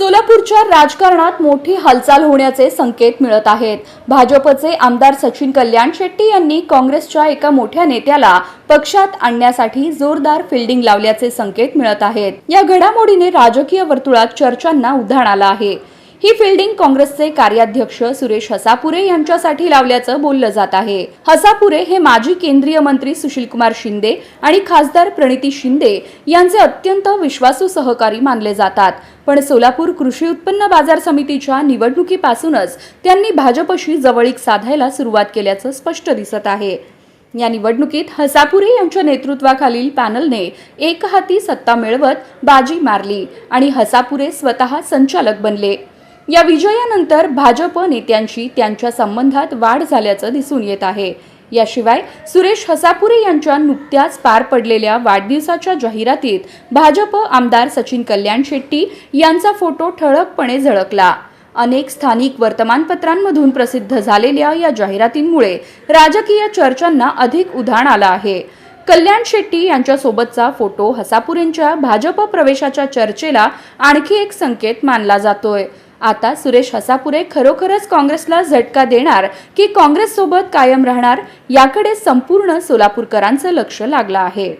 सोलापूरच्या राजकारणात मोठी हालचाल होण्याचे संकेत मिळत आहेत. भाजपचे आमदार सचिन कल्याण शेट्टी यांनी काँग्रेसच्या एका मोठ्या नेत्याला पक्षात आणण्यासाठी जोरदार फिल्डिंग लावल्याचे संकेत मिळत आहेत. या घडामोडीने राजकीय वर्तुळात चर्चांना उधाण आलं आहे. ही फिल्डिंग काँग्रेसचे कार्याध्यक्ष सुरेश हसापुरे यांच्यासाठी लावल्याचं बोललं जात आहे. हसापुरे हे माजी केंद्रीय मंत्री सुशीलकुमार शिंदे आणि खासदार प्रणिती शिंदे यांचे अत्यंत विश्वासू सहकारी मानले जातात. पण सोलापूर कृषी उत्पन्न बाजार समितीच्या निवडणुकीपासूनच त्यांनी भाजपशी जवळीक साधायला सुरुवात केल्याचं स्पष्ट दिसत आहे. या निवडणुकीत हसापुरे यांच्या नेतृत्वाखालील पॅनलने एकहाती सत्ता मिळवत बाजी मारली आणि हसापुरे स्वतः संचालक बनले. या विजयानंतर भाजप नेत्यांशी त्यांच्या संबंधात वाढ झाल्याचं दिसून येत आहे. याशिवाय सुरेश हसापुरे यांच्या नुकत्याच पार पडलेल्या वाढदिवसाच्या जाहिरातीत भाजप आमदार सचिन कल्याण शेट्टी यांचा फोटो ठळकपणे झळकला. अनेक स्थानिक वर्तमानपत्रांमधून प्रसिद्ध झालेल्या या जाहिरातींमुळे राजकीय चर्चांना अधिक उधाण आलं आहे. कल्याण शेट्टी यांच्यासोबतचा फोटो हसापुरेंच्या भाजप प्रवेशाच्या चर्चेला आणखी एक संकेत मानला जातोय. आता सुरेश हसापुरे खरोखरच काँग्रेसला झटका देणार की काँग्रेससोबत कायम राहणार? याकडे संपूर्ण सोलापूरकरांचं लक्ष लागलं आहे.